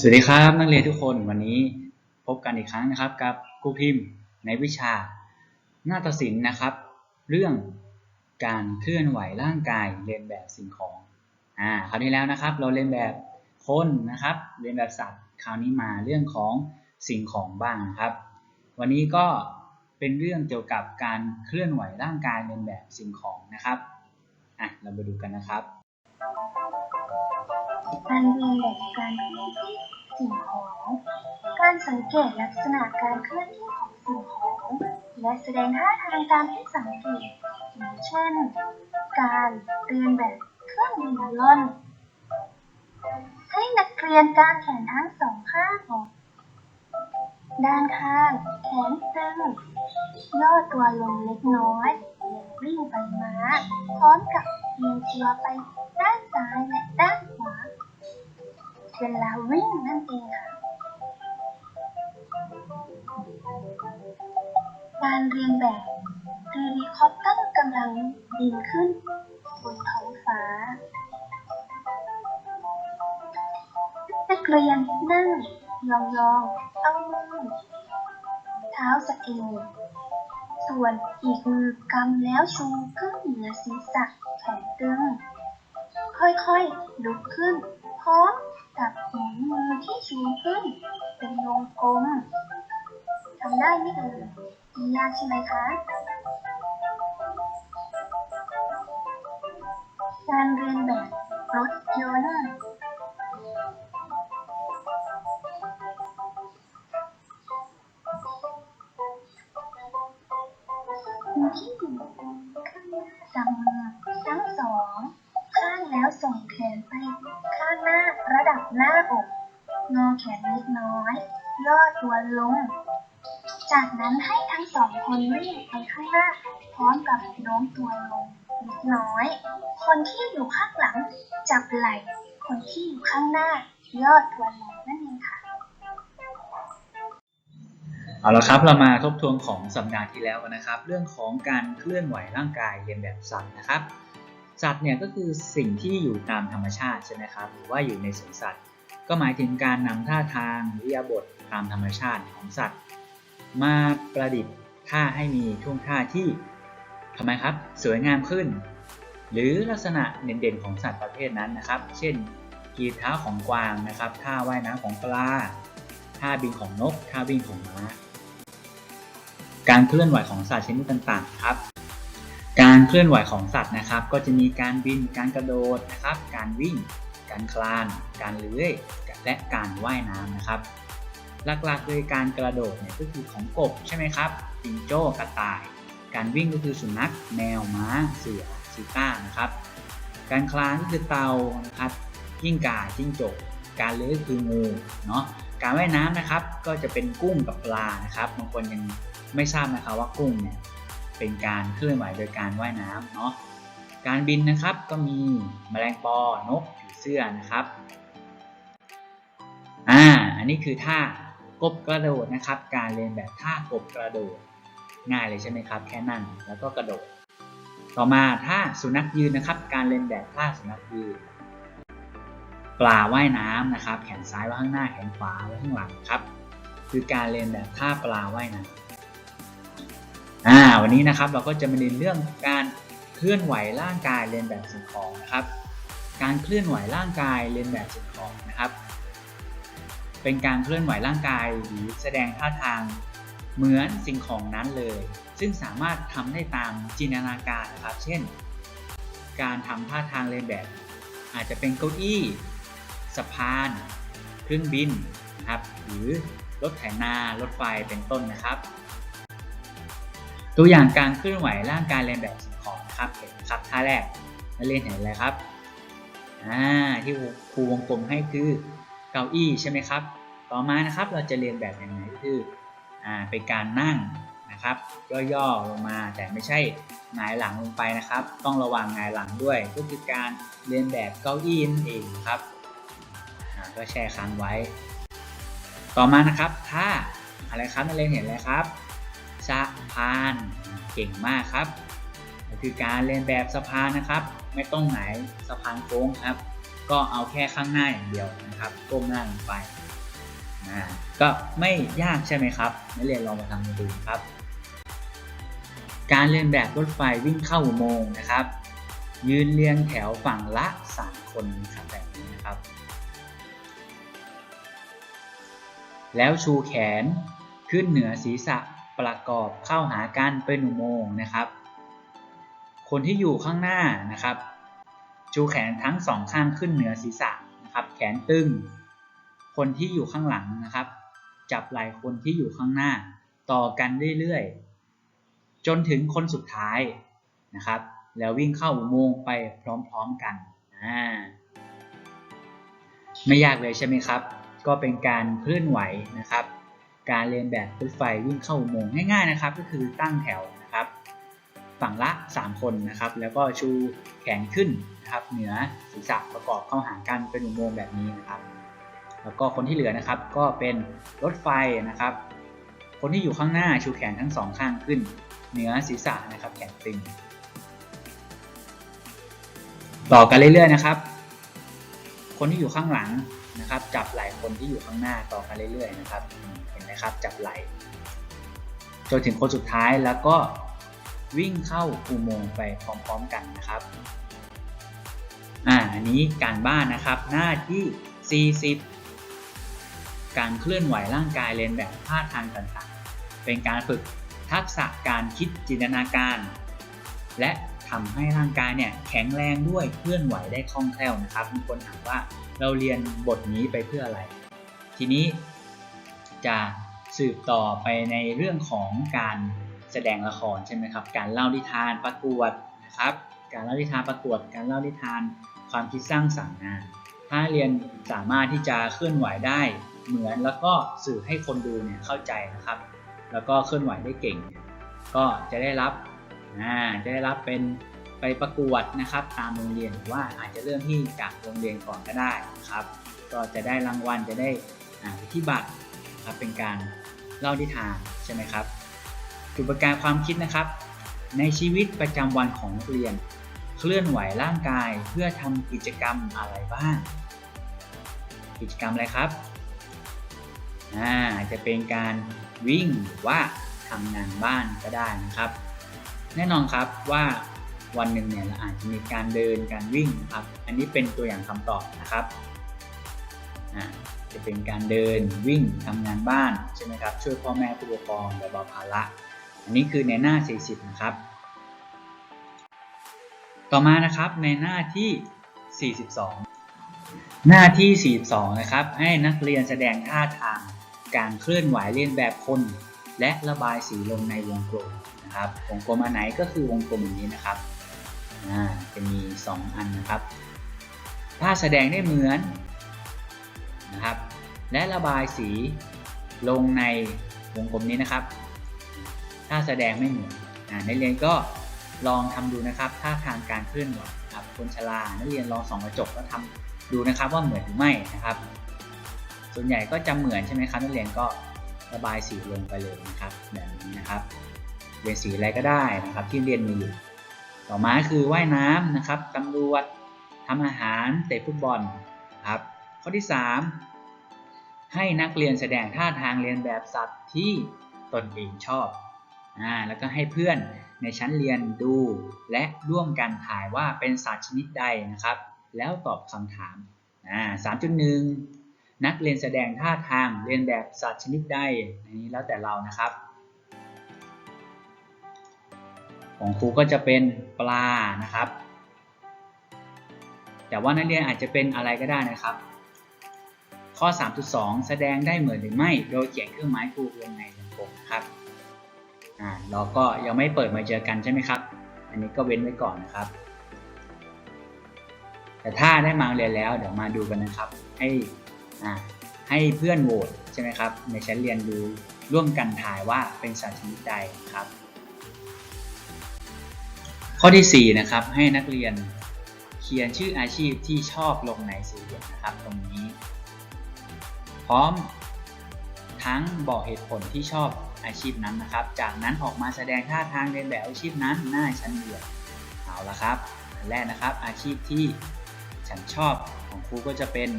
สวัสดีครับนักเรียนทุกคนวันนี้พบกันอีกครั้งนะครับกับครูพิมพ์ในวิชานาฏศิลป์นะครับ เรื่องการเคลื่อนไหวร่างกายเรียนแบบสิ่งของอ่าคราวที่แล้วนะครับ เราเรียนแบบคนนะครับเรียนแบบสัตว์คราวนี้มาเรื่องของสิ่งของบ้างนะครับ วันนี้ก็เป็นเรื่องเกี่ยวกับการเคลื่อนไหวร่างกายเรียนแบบสิ่งของนะครับอะเรามาดูกันนะครับ การเรียนแบบการเคลื่อนที่สิ่งของ การสังเกตลักษณะการเคลื่อนที่ของสิ่งของ และแสดงท่าทางตามที่สังเกต อย่างเช่น การเรียนแบบเครื่องบินล่อนให้นักเรียนกางแขนทั้งสองข้างออกด้านข้าง แขนตึง ย่อตัวลงเล็กน้อยวิ่งไปมา พร้อมกับเอียงตัวไปด้านซ้ายและด้าน เวลาวิ่งนั่นเองค่ะ การเรียนแบบเฮลิคอปเตอร์กำลังบินขึ้นบนท้องฟ้า นักเรียนนั่งยองๆเอามือเท้าสะเอวส่วนอีกมือกำแล้วชูขึ้นเหนือศีรษะแขนตึง ค่อยๆลุกขึ้น พร้อม มุนที่ชูขึ้น เป็นวงกลมทำได้ไหมเอ่ยม่ยากใช่ไหมคะการเรียนแบบรถยนต์มือที่อยู่ข้างหน้ากำมือทั้งสอง ข้างแล้วส่งแขนไป ข้างหน้าระดับหน้าอก คนวิ่งไปข้างหน้า พร้อมกับโน้มตัวลงเล็กน้อย คนที่อยู่ข้างหลังจับไหล่ คนที่อยู่ข้างหน้าย่อตัวลงนั่นเองค่ะ เอาละครับเรามาทบทวนของสัปดาห์ที่แล้วกันนะครับ เรื่องของการเคลื่อนไหวร่างกายเรียนแบบสัตว์นะครับ สัตว์เนี่ยก็คือสิ่งที่อยู่ตามธรรมชาติใช่ไหมครับหรือว่าอยู่ในสวนสัตว์ ก็หมายถึงการนำท่าทางวิริยาบทตามธรรมชาติของสัตว์ มาประดิษฐ์ ท่าให้มีท่วงท่าที่ทำไมครับ สวยงามขึ้น หรือลักษณะเด่นๆของสัตว์ประเภทนั้นนะครับ เช่น กีเท้าของกวางนะครับ ท่าว่ายน้ำของปลา ท่าบินของนก ท่าวิ่งของม้า การเคลื่อนไหวของสัตว์ชนิดต่างๆครับ การเคลื่อนไหวของสัตว์นะครับ ก็จะมีการบิน การกระโดดนะครับ การวิ่ง การคลาน การเลื้อย และการว่ายน้ำนะครับ หลักๆเลยการกระโดดเนี่ยก็คือของกบใช่ไหมครับจิงโจ้กระต่าย การวิ่งก็คือสุนัข แมวม้า เสือชีต้านะครับ การคลานก็คือเต่านะครับกิ้งก่าจิ้งจก การเลื้อยคืองูเนาะการว่ายน้ำนะครับก็จะเป็นกุ้งกับปลานะครับบางคนยังไม่ทราบนะครับว่ากุ้งเนี่ยเป็นการเคลื่อนไหวโดยการว่ายน้ำเนาะการบินนะครับก็มีแมลงปอนกผีเสื้อนะครับอ่าอันนี้คือท่า กบกระโดดนะครับ การเรียนแบบท่ากบกระโดดง่ายเลยใช่ไหมครับ แค่นั่งแล้วก็กระโดด ต่อมาท่าสุนัขยืนนะครับ การเรียนแบบท่าสุนัขยืน ปลาว่ายน้ำนะครับ แขนซ้ายไว้ข้างหน้าแขนขวาไว้ข้างหลังครับ คือการเรียนแบบท่าปลาว่ายน้ำอ่าวันนี้นะครับเราก็จะมาเรียนเรื่องการเคลื่อนไหวร่างกายเรียนแบบสิ่งของนะครับ การเคลื่อนไหวร่างกายเรียนแบบสิ่งของนะครับ เป็นการเคลื่อนไหวร่างกายหรือแสดงท่าทาง เหมือนสิ่งของนั้นเลย ซึ่งสามารถทำได้ตามจินตนาการนะครับ เช่น การทำท่าทางเรียนแบบ อาจจะเป็นเก้าอี้ สะพาน เครื่องบินนะครับ หรือรถไถนารถไฟเป็นต้นนะครับ ตัวอย่างการเคลื่อนไหวร่างกายเรียนแบบสิ่งของนะครับเห็นครับท่าแรกนักเรียนเห็นอะไรครับอ่าที่ครูวงกลมให้คือ ก้าอี้ใช่ไหมครับ ต่อมานะครับเราจะเรียนแบบอยังไงก็คืออ่าเป็นการนั่งนะครับ ย่อๆลงมาแต่ไม่ใช่หงายหลังลงไปนะครับ ต้องระวังหงายหลังด้วย ก็คือการเรียนแบบเก้าอี้นั่นเองครับก็แช่ค้างไว้ ต่อมานะครับถ้าอะไรครับนักเรียนเห็นอะไรครับสะพานเก่งมากครับก็คือการเรียนแบบสะพานนะครับ ไม่ต้องไหนสะพานโค้งครับ ก็เอาแค่ข้างหน้าอย่างเดียวนะครับก้มหน้าลงไปนะก็ไม่ยากใช่ไหมครับนักเรียนลองมาทำดูครับ การเรียนแบบรถไฟวิ่งเข้าอุโมงค์นะครับ ยืนเรียงแถวฝั่งละ3คนนะครับแบบนี้นะครับ แล้วชูแขนขึ้นเหนือศีรษะประกอบเข้าหากันเป็นอุโมงค์นะครับ คนที่อยู่ข้างหน้านะครับ ชูแขนทั้งสองข้างขึ้นเหนือศีรษะนะครับ แขนตึง คนที่อยู่ข้างหลังนะครับ จับไหล่คนที่อยู่ข้างหน้า ต่อกันเรื่อยๆ จนถึงคนสุดท้ายนะครับ แล้ววิ่งเข้าอุโมงค์ไปพร้อมๆกันอ่าไม่ยากเลยใช่ไหมครับ ก็เป็นการเคลื่อนไหวนะครับ การเรียนแบบรถไฟวิ่งเข้าอุโมงค์ง่ายๆนะครับ ก็คือตั้งแถว ฝั่งละ 3 คนนะครับ แล้วก็ชูแขนขึ้นนะครับ เหนือศีรษะประกอบเข้าหากันเป็นอุโมงค์แบบนี้นะครับ แล้วก็คนที่เหลือนะครับ ก็เป็นรถไฟนะครับ คนที่อยู่ข้างหน้าชูแขนทั้งสองข้างขึ้น เหนือศีรษะนะครับ แขนตึง ต่อกันเรื่อยๆนะครับ คนที่อยู่ข้างหลังนะครับ จับไหล่คนที่อยู่ข้างหน้าต่อกันเรื่อยๆนะครับ เห็นไหมครับ จับไหล่จนถึงคนสุดท้ายแล้วก็ วิ่งเข้าอุโมงค์ไปพร้อมๆกันนะครับ อ่าอันนี้การบ้านนะครับ หน้าที่ 40 การเคลื่อนไหวร่างกายเรียนแบบท่าทางต่างๆ เป็นการฝึกทักษะการคิดจินตนาการ และทำให้ร่างกายเนี่ยแข็งแรงด้วยเคลื่อนไหวได้คล่องแคล่วนะครับมีคนถามว่าเราเรียนบทนี้ไปเพื่ออะไร ทีนี้จะสืบต่อไปในเรื่องของการ แสดงละครใช่ไหมครับ การเล่านิทานประกวดนะครับ การเล่านิทานประกวด การเล่านิทานความคิดสร้างสรรค์นะถ้าเรียนสามารถที่จะเคลื่อนไหวได้เหมือนแล้วก็สื่อให้คนดูเนี่ยเข้าใจนะครับ แล้วก็เคลื่อนไหวได้เก่ง ก็จะได้รับอ่าจะได้รับเป็นไปประกวดนะครับ ตามโรงเรียนหรือว่าอาจจะเริ่มที่จากโรงเรียนก่อนก็ได้นะครับ ก็จะได้รางวัลจะได้อภิบัตรนะครับเป็นการเล่านิทานใช่ไหมครับ จุดประกายความคิดนะครับ ในชีวิตประจำวันของนักเรียน เคลื่อนไหวร่างกายเพื่อทำกิจกรรมอะไรบ้าง กิจกรรมอะไรครับอ่าจะเป็นการวิ่งหรือว่าทำงานบ้านก็ได้นะครับ แน่นอนครับว่าวันหนึ่งเนี่ยเราอาจจะมีการเดินการวิ่งนะครับ อันนี้เป็นตัวอย่างคำตอบนะครับจะเป็นการเดินวิ่งทำงานบ้านใช่ไหมครับช่วยพ่อแม่ผู้ปกครองแบ่เบาภาระ อันนี้คือในหน้า 40 นะครับ ต่อมานะครับในหน้าที่ 42 หน้าที่ 42 นะครับ ให้นักเรียนแสดงท่าทางการเคลื่อนไหวเลียนแบบคน และระบายสีลงในวงกลมนะครับวงกลมอันไหนก็คือวงกลมอย่างนี้นะครับจะมี 2 อันนะครับ ถ้าแสดงได้เหมือนนะครับ และระบายสีลงในวงกลมนี้นะครับ ถ้าแสดงไม่เหมือนนักเรียนก็ลองทำดูนะครับท่าทางการเคลื่อนไหวครับคนชรานักเรียนลองส่องกระจกแล้วทำดูนะครับว่าเหมือนหรือไม่นะครับ ส่วนใหญ่ก็จะเหมือนใช่ไหมครับนักเรียนก็ระบายสีลงไปเลยนะครับแบบนี้นะครับเรียนสีอะไรก็ได้นะครับที่เรียนมีอยู่ต่อมาคือว่ายน้ำนะครับตำรวจทำอาหารเตะฟุตบอลครับข้อที่ 3 ให้นักเรียนแสดงท่าทางเรียนแบบสัตว์ที่ตนเองชอบ อ่าแล้วก็ให้เพื่อนในชั้นเรียนดู และร่วมกันถ่ายว่าเป็นสัตว์ชนิดใดนะครับ แล้วตอบคำถามอ่าสามจุดหนึ่งนักเรียนแสดงท่าทางเรียนแบบสัตว์ชนิดใดอันนี้แล้วแต่เรานะครับ ของครูก็จะเป็นปลานะครับ แต่ว่านักเรียนอาจจะเป็นอะไรก็ได้นะครับ ข้อ 3.2 แสดงได้เหมือนหรือไม่ โดยเขียนเครื่องหมายครูลงในวงกลมครับ อ่าเราก็ยังไม่เปิดมาเจอกันใช่ไหมครับ อันนี้ก็เว้นไว้ก่อนนะครับ แต่ถ้าได้มาเรียนแล้วเดี๋ยวมาดูกันนะครับ ให้อ่าให้เพื่อนโหวตใช่ไหมครับ ในชั้นเรียนดูร่วมกันถ่ายว่าเป็นสัตว์ชนิดใดครับ ข้อที่ 4 นะครับ ให้นักเรียนเขียนชื่ออาชีพที่ชอบลงในสี่เหลี่ยมนะครับ ตรงนี้ พร้อมทั้งบอกเหตุผลที่ชอบ อาชีพนั้นนะครับ จากนั้นออกมาแสดงท่าทางเรียนแบบอาชีพนั้นหน้าชั้นเรียนเอาละครับอันแรกนะครับ อาชีพที่ฉันชอบของครูก็จะเป็น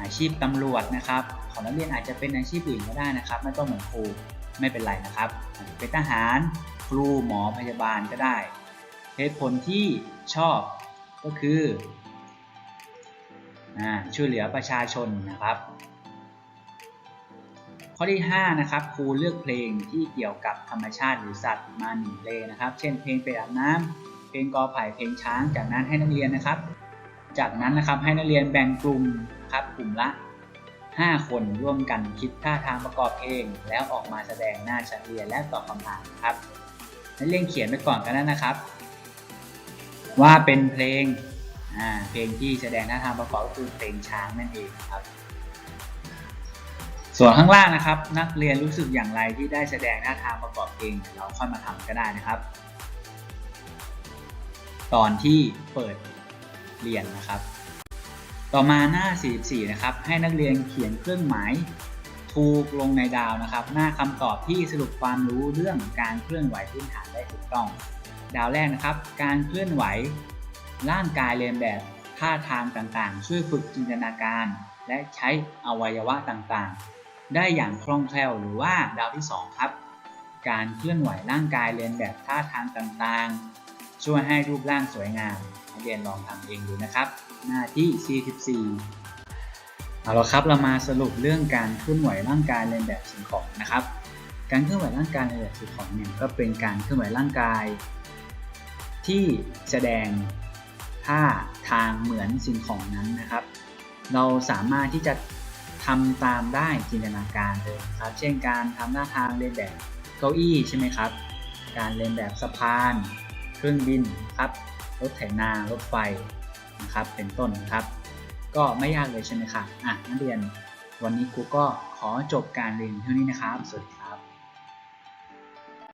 อาชีพตำรวจนะครับ ของนักเรียนอาจจะเป็นอาชีพอื่นก็ได้นะครับ ไม่ต้องเหมือนครูไม่เป็นไรนะครับ เป็นทหารครูหมอพยาบาลก็ได้เหตุผลที่ชอบก็คือช่วยเหลือประชาชนนะครับ ข้อที่5นะครับครูเลือกเพลงที่เกี่ยวกับธรรมชาติหรือสัตว์มาหนึ่งเพลงนะครับ เช่นเพลงเป็ดอาบน้ำเพลงกอไผ่เพลงช้าง จากนั้นให้นักเรียนนะครับ จากนั้นนะครับให้นักเรียนแบ่งกลุ่มครับกลุ่มละ 5 คนร่วมกันคิดท่าทางประกอบเพลงแล้วออกมาแสดงหน้าชั้นเรียนและตอบคำถามครับนักเรียนเขียนไปก่อนกันนะครับ ว่าเป็นเพลงอ่าเพลงที่แสดงท่าทางประกอบก็คือเพลงช้างนั่นเองครับ ส่วนข้างล่างนะครับ นักเรียนรู้สึกอย่างไรที่ได้แสดงท่าทางประกอบเพลงเดี๋ยวเราค่อยมาทำก็ได้นะครับ ตอนที่เปิดเรียนนะครับ ต่อมาหน้า 44 นะครับ ให้นักเรียนเขียนเครื่องหมายถูกลงในดาวนะครับ หน้าคำตอบที่สรุปความรู้เรื่องการเคลื่อนไหวพื้นฐานได้ถูกต้อง ดาวแรกนะครับ การเคลื่อนไหว ร่างกายเรียนแบบท่าทางต่างๆ ช่วยฝึกจินตนาการ และใช้อวัยวะต่างๆ ได้อย่างคล่องแคล่วหรือว่าดาวที่ 2 ครับ การเคลื่อนไหวร่างกายเรียนแบบท่าทางต่างๆ ช่วยให้รูปร่างสวยงามนักเรียนลองทำเองดูนะครับ หน้าที่ 44 เอาละครับเรามาสรุปเรื่องการเคลื่อนไหวร่างกายเรียนแบบสิ่งของนะครับ การเคลื่อนไหวร่างกายเรียนแบบสิ่งของเนี่ยก็เป็นการเคลื่อนไหวร่างกาย ที่แสดงท่าทางเหมือนสิ่งของนั้นนะครับ เราสามารถที่จะ ทำตามได้จินตนาการเลยครับ เช่นการทำหน้าทางเรียนแบบเก้าอี้ใช่ไหมครับ การเรียนแบบสะพาน เครื่องบินครับ รถไถนารถไฟนะครับ เป็นต้นนะครับ ก็ไม่ยากเลยใช่ไหมครับอะนักเรียน วันนี้ครูก็ขอจบการเรียนเท่านี้นะครับ สวัสดีครับ